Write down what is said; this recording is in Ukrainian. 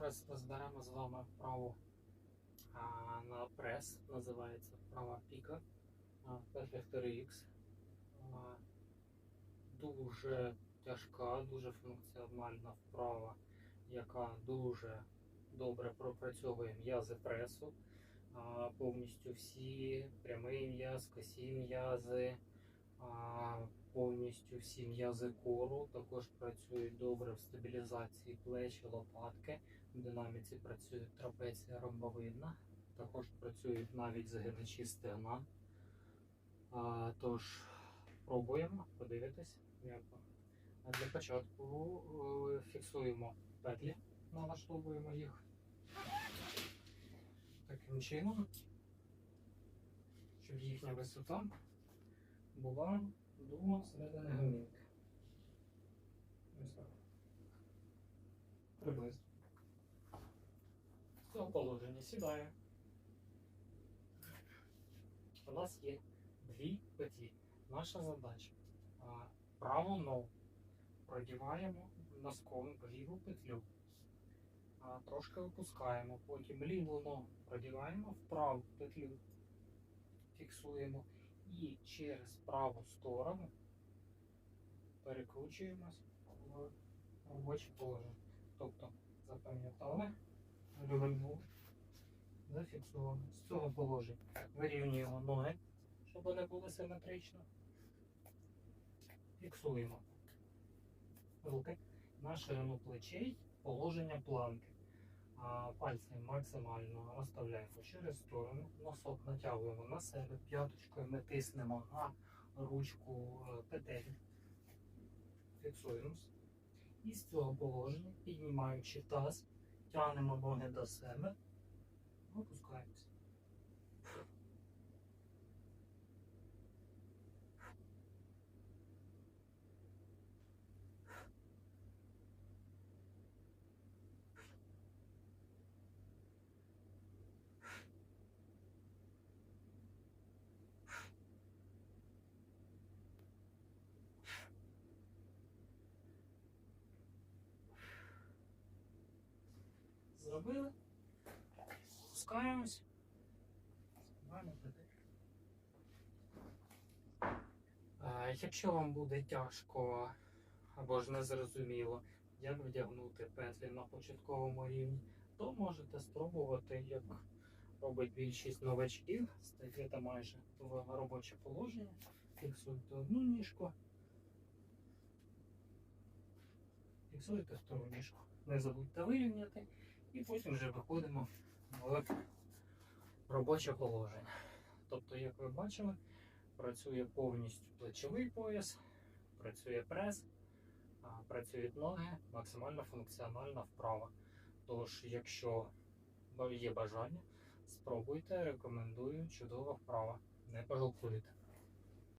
Зараз розберемо з вами вправу а, на прес, називається вправа піка Perfect X. А, Дуже тяжка, дуже функціональна вправа, яка дуже добре пропрацьовує м'язи пресу. А, Повністю всі прямий м'яз, косі м'язи, повністю всі м'язи кору також працюють добре в стабілізації плеч і лопатки. В динаміці працює трапеція ромбовидна, також працюють навіть загиначі стегна. А, тож пробуємо, подивитись, як вам. Для початку е, фіксуємо петлі, налаштовуємо їх таким чином, щоб їхня висота була до середини гомінки. Ось так. Приблизно. В цьому положенні сідає. У нас є дві петлі. Наша задача. Праву ногу продіваємо носком в ліву петлю. Трошки опускаємо, потім ліву ногу продіваємо в праву петлю, фіксуємо і через праву сторону перекручуємось в робоче положення. Тобто запам'ятали, рівну зафіксовано. З цього положення вирівнюємо ноги, щоб вони були симетрично. Фіксуємо руки на ширину плечей, положення планки. А пальці максимально розставляємо через сторону, носок натягуємо на себе, п'яточкою ми тиснемо на ручку е, петель. Фіксуємось. І з цього положення, піднімаючи таз, тягнемо ноги до себе, опускаємося. Зробили. Спускаємось. Якщо вам буде тяжко або ж незрозуміло, як вдягнути петлі на початковому рівні, то можете спробувати, як робить більшість новачків, стаєте майже в робоче положення, фіксуєте одну ніжку, фіксуєте втору ніжку. Не забудьте вирівняти. І потім вже виходимо в робоче положення. Тобто, як ви бачили, працює повністю плечовий пояс, працює прес, працюють ноги, максимально функціональна вправа. Тож, якщо є бажання, спробуйте, рекомендую чудова вправа. Не пожалкуєте.